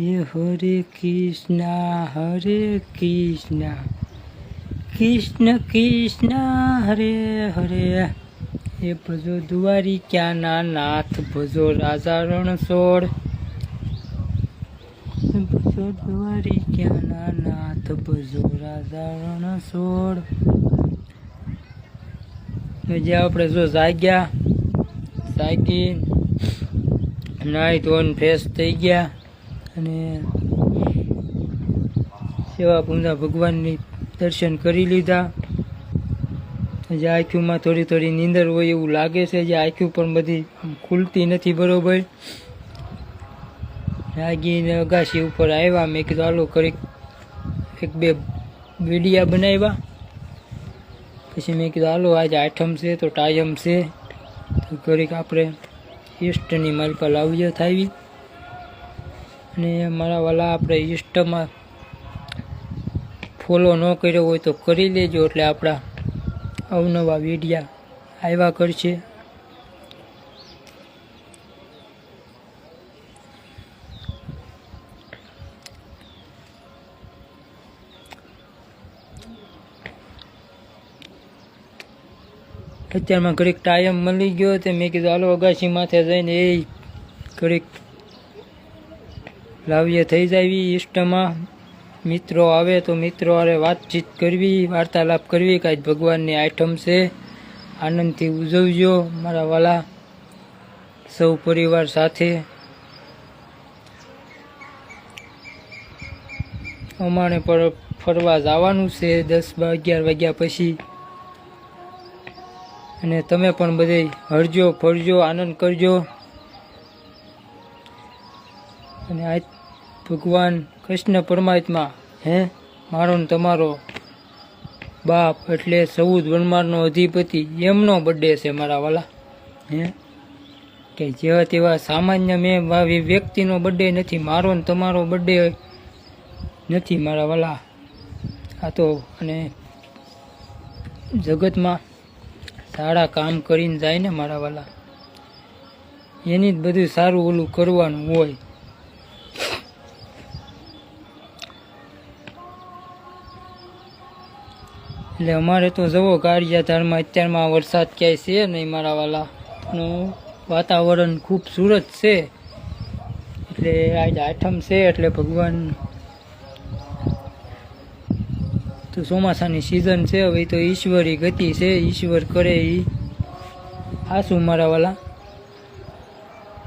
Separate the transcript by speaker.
Speaker 1: એ હરે કૃષ્ણ હરે કૃષ્ણ. કૃષ્ણ કૃષ્ણ, હરે હરે. એ ભજો દુવારી ક્યાંના નાથ? ભજો રાજા રણછોડ. ભજો દુવારી ક્યાંના નાથ? ભજો રાજા રણછોડ. જે આપણે જો જાગ્યા, જાગી નાય ધોન ફ્રેશ થઈ ગયા. અને સેવા પૂંજા ભગવાનની દર્શન કરી લીધા. જે આંખીમાં થોડી થોડી નીંદર હોય એવું લાગે છે. જે આંખી પણ બધી ખુલતી નથી બરોબર. જાગીને અગાશી ઉપર આવ્યા. મેં કીધું, હાલો કરી એક બે વિડિયા બનાવ્યા. પછી મેં કીધું, હાલો, આજે આઠમ છે, તો ટાયમ છે. તો ઘડીક આપણે ઈષ્ટની માલિકા લાવીએ થાવી. અને મારા વાલા આપણે ઇન્સ્ટામાં ફોલો ન કર્યો હોય તો કરી લેજો એટલે આપણા અવનવા વિડીયા આવ્યા કરશે. અત્યારમાં ઘડીક ટાઈમ મળી ગયો તે મેં કીધું, હાલો, અગાશી માથે જઈને એ ઘડીક લાવીએ થઈ જાવી ઈષ્ટમાં. મિત્રો આવે તો મિત્રો અરે વાતચીત કરવી, વાર્તાલાપ કરવી કાંઈ ભગવાનની આઈટમ છે. આનંદથી ઉજવજો મારા વાલા. સૌ પરિવાર સાથે. અમારે પર ફરવા જવાનું છે દસ અગિયાર વાગ્યા પછી. અને તમે પણ બધે હરજો, ફરજો, આનંદ કરજો. અને આ ભગવાન કૃષ્ણ પરમાત્મા હે? મારો ને તમારો બાપ એટલે સૌદ વનમારનો અધિપતિ એમનો બર્થડે છે મારા વાલા. હે? કે જેવા તેવા સામાન્ય મેં વ્યક્તિનો બર્થડે નથી મારો ને તમારો બર્થડે નથી મારા વાલા. આ તો અને જગતમાં સારા કામ કરીને જાય ને મારા વાલા. એની જ બધું સારું ઓલું કરવાનું હોય. એટલે અમારે તો જવો કાળિયાધારમાં અત્યારમાં વરસાદ ક્યાંય છે નહીં મારા વાલાનું. વાતાવરણ ખૂબસૂરત છે. એટલે આજ આઠમ છે, એટલે ભગવાન તો ચોમાસાની સિઝન છે. હવે તો ઈશ્વરી ગતિ છે, ઈશ્વર કરે એ આસુ મારા વાલા.